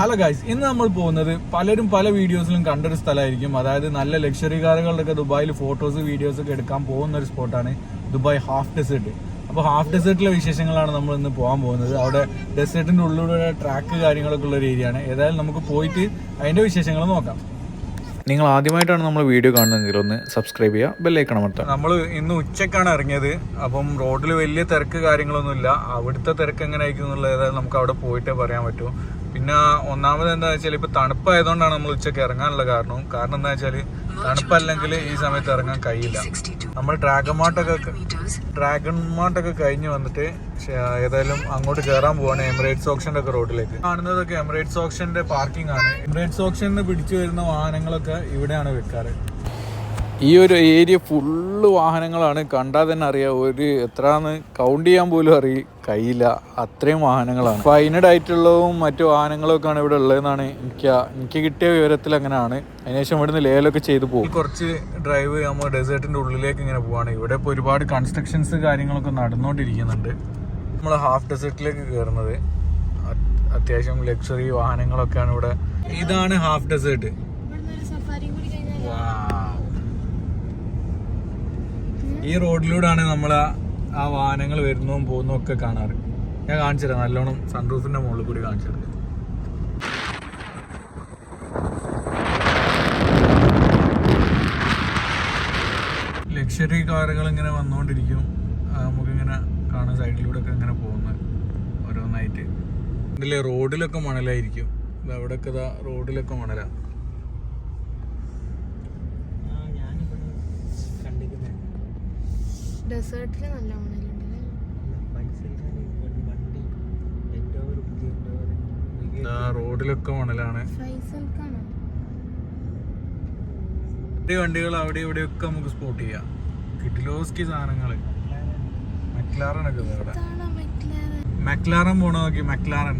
Hello guys ഇന്ന് നമ്മൾ പോകുന്നത് പലരും പല വീഡിയോസിലും കണ്ടൊരു സ്ഥലമായിരിക്കും. അതായത് നല്ല ലക്ഷറി കാറുകളുടെയൊക്കെ ദുബായിൽ ഫോട്ടോസ് വീഡിയോസ് ഒക്കെ എടുക്കാൻ പോകുന്ന ഒരു സ്പോട്ടാണ് ദുബായ് ഹാഫ് ഡെസേർട്ട് അപ്പോൾ ഹാഫ് ഡെസേർട്ടിലെ വിശേഷങ്ങളാണ് നമ്മൾ ഇന്ന് പോകാൻ പോകുന്നത്. അവിടെ ഡെസേർട്ടിന്റെ ഉള്ളിലൂടെ ട്രാക്ക് കാര്യങ്ങളൊക്കെ ഉള്ള ഒരു ഏരിയ ആണ്. ഏതായാലും നമുക്ക് പോയിട്ട് അതിന്റെ വിശേഷങ്ങൾ നോക്കാം. നിങ്ങൾ ആദ്യമായിട്ടാണ് നമ്മൾ വീഡിയോ കാണുന്നതെങ്കിൽ ഒന്ന് സബ്സ്ക്രൈബ് ചെയ്യുക ബെല്ലൈക്കൺ അമർത്തുക. നമ്മൾ ഇന്ന് ഉച്ചക്കാണ് ഇറങ്ങിയത്. അപ്പം റോഡിൽ വലിയ തിരക്ക് കാര്യങ്ങളൊന്നുമില്ല. അവിടുത്തെ തിരക്ക് എങ്ങനെ ആയിരിക്കും എന്നുള്ളത് നമുക്ക് അവിടെ പോയിട്ടേ പറയാൻ പറ്റൂ. പിന്നെ ഒന്നാമത് എന്താ വെച്ചാൽ ഇപ്പൊ തണുപ്പായതുകൊണ്ടാണ് നമ്മൾ ഉച്ചയ്ക്ക് ഇറങ്ങാനുള്ള കാരണവും കാരണം എന്താ വെച്ചാൽ തണുപ്പല്ലെങ്കിൽ ഈ സമയത്ത് ഇറങ്ങാൻ കഴിയില്ല. നമ്മൾ ഡ്രാഗൺ മാർട്ടൊക്കെ ഡ്രാഗൺ മാർട്ടൊക്കെ കഴിഞ്ഞ് വന്നിട്ട് ഏതായാലും അങ്ങോട്ട് കയറാൻ പോവാണ് എമിറേറ്റ്സ് ഓപ്ഷന്റെ ഒക്കെ റോഡിലേക്ക് കാണുന്നതൊക്കെ എമിറേറ്റ്സ് ഓപ്ഷന്റെ പാർക്കിംഗ് ആണ്. എമിറേറ്റ്സ് ഓപ്ഷനിൽ പിടിച്ചു വരുന്ന വാഹനങ്ങളൊക്കെ ഇവിടെയാണ് വെക്കാറ്. ഈ ഒരു ഏരിയ ഫുള്ള് വാഹനങ്ങളാണ്. കണ്ടാൽ തന്നെ അറിയാം. ഒരു എത്രാന്ന് കൗണ്ട് ചെയ്യാൻ പോലും അറിയ കയ്യില്ല അത്രയും വാഹനങ്ങളാണ്. ഫൈനഡ് ആയിട്ടുള്ളതും മറ്റു വാഹനങ്ങളും ആണ് ഇവിടെ ഉള്ളതെന്നാണ് എനിക്ക് എനിക്ക് കിട്ടിയ വിവരത്തിൽ അങ്ങനെയാണ്. അതിനുശേഷം ഇവിടുന്ന് ലേലൊക്കെ ചെയ്തു പോകും. കുറച്ച് ഡ്രൈവ് നമ്മൾ ഡെസേർട്ടിന്റെ ഉള്ളിലേക്ക് ഇങ്ങനെ പോവാണ്. ഇവിടെ ഇപ്പോൾ ഒരുപാട് കൺസ്ട്രക്ഷൻസ് കാര്യങ്ങളൊക്കെ നടന്നുകൊണ്ടിരിക്കുന്നുണ്ട് നമ്മൾ ഹാഫ് ഡെസേർട്ടിലേക്ക് കയറുന്നത് അത്- അത്യാവശ്യം ലക്ഷറി വാഹനങ്ങളൊക്കെയാണ് ഇവിടെ. ഇതാണ് ഹാഫ് ഡെസേർട്ട് ഈ റോഡിലൂടെയാണ് നമ്മൾ ആ വാഹനങ്ങൾ വരുന്നതും പോകുന്നതും ഒക്കെ കാണാറ്. ഞാൻ കാണിച്ചു തരാം നല്ലോണം സൺറൂഫിന്റെ മുകളിൽ കൂടി കാണിച്ചു തരാം ലക്ഷറി കാറുകൾ ഇങ്ങനെ വന്നുകൊണ്ടിരിക്കും. നമുക്കിങ്ങനെ കാണാൻ സൈഡിലൂടെ ഒക്കെ ഇങ്ങനെ പോകുന്നത് ഓരോന്നായിട്ട്. ഇതിലെ റോഡിലൊക്കെ മണലായിരിക്കും. അവിടെയൊക്കെ റോഡിലൊക്കെ മണല. ഡെസേർട്ടിൽ നല്ല മണലുണ്ട് ഇതാ റോഡിലൊക്കെ മണലാണ്. വണ്ടികൾ അവിടെ ഇവിടെയൊക്കെ നമുക്ക് സ്പോട്ട് ചെയ്യാം. കിറ്റിലോസ്കി സാധനങ്ങൾ. മെക്ലാറൻ ഒക്കെ അവിടെ മെക്ലാറൻ. പോണോ നോക്കി മെക്ലാറൻ.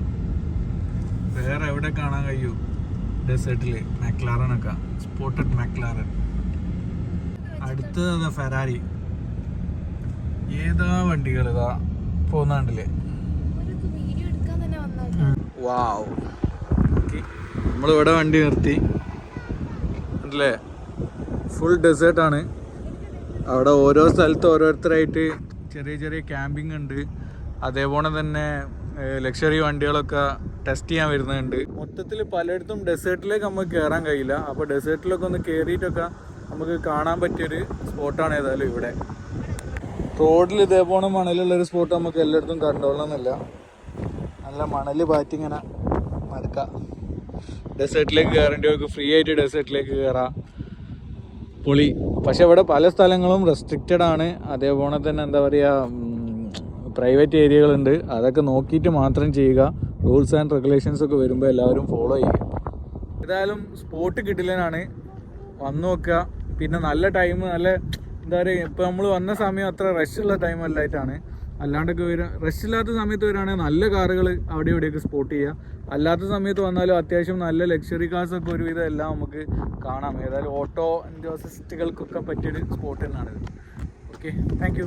വേറെ എവിടെ കാണാൻ കഴിയൂ? ഡെസേർട്ടിൽ മെക്ലാറൻ ഒക്കെ സ്പോട്ടഡ് മെക്ലാറൻ. അടുത്തത് ഫെറാരി ഏതാ വണ്ടികൾ ഇതാ പോന്നാണ്ടില്ലേ വാവ്. നമ്മളിവിടെ വണ്ടി നിർത്തി. അല്ലേ? ഫുൾ ഡെസേർട്ടാണ്. അവിടെ ഓരോ സ്ഥലത്ത് ഓരോരുത്തരായിട്ട് ചെറിയ ചെറിയ ക്യാമ്പിംഗ് ഉണ്ട്. അതേപോലെ തന്നെ ലക്ഷറി വണ്ടികളൊക്കെ ടെസ്റ്റ് ചെയ്യാൻ വരുന്നുണ്ട്. മൊത്തത്തിൽ പലയിടത്തും ഡെസേർട്ടിലേക്ക് നമുക്ക് കയറാൻ കഴിയില്ല. അപ്പോൾ ഡെസേർട്ടിലൊക്കെ ഒന്ന് കയറിയിട്ടൊക്കെ നമുക്ക് കാണാൻ പറ്റിയൊരു സ്പോട്ടാണ് ഏതായാലും ഇവിടെ. റോഡിൽ ഇതേപോലെ മണലുള്ള ഒരു സ്പോട്ട് നമുക്ക് എല്ലായിടത്തും കണ്ടോളണമെന്നില്ല നല്ല മണൽ പാറ്റിങ്ങനെ നടക്കാം. ഡെസേർട്ടിലേക്ക് കയറേണ്ടവർക്ക് ഫ്രീ ആയിട്ട് ഡെസേർട്ടിലേക്ക് കയറാം പൊളി. പക്ഷെ ഇവിടെ പല സ്ഥലങ്ങളും റെസ്ട്രിക്റ്റഡ് ആണ്. അതേപോലെ തന്നെ എന്താ പറയുക പ്രൈവറ്റ് ഏരിയകളുണ്ട് അതൊക്കെ നോക്കിയിട്ട് മാത്രം ചെയ്യുക. റൂൾസ് ആൻഡ് റെഗുലേഷൻസ് ഒക്കെ വരുമ്പോൾ എല്ലാവരും ഫോളോ ചെയ്യുക. ഏതായാലും സ്പോട്ട് കിട്ടില്ലെന്നാണ്. വന്നു നോക്കുക. പിന്നെ നല്ല ടൈം നല്ല എന്താ പറയുക ഇപ്പം നമ്മൾ വന്ന സമയം അത്ര റഷ് ഉള്ള ടൈം അല്ലായിട്ടാണ്. അല്ലാണ്ടൊക്കെ വരിക റഷ് ഇല്ലാത്ത സമയത്ത് വരികയാണെങ്കിൽ നല്ല കാറുകൾ അവിടെ ഇവിടെയൊക്കെ സ്പോട്ട് ചെയ്യുക അല്ലാത്ത സമയത്ത് വന്നാലും അത്യാവശ്യം നല്ല ലക്ഷറി കാർസ് ഒക്കെ ഒരുവിധം എല്ലാം നമുക്ക് കാണാം. ഏതായാലും ഓട്ടോ എൻഡോസിസ്റ്റുകൾക്കൊക്കെ പറ്റിയൊരു സ്പോട്ട് തന്നെയാണിത് ഓക്കെ താങ്ക്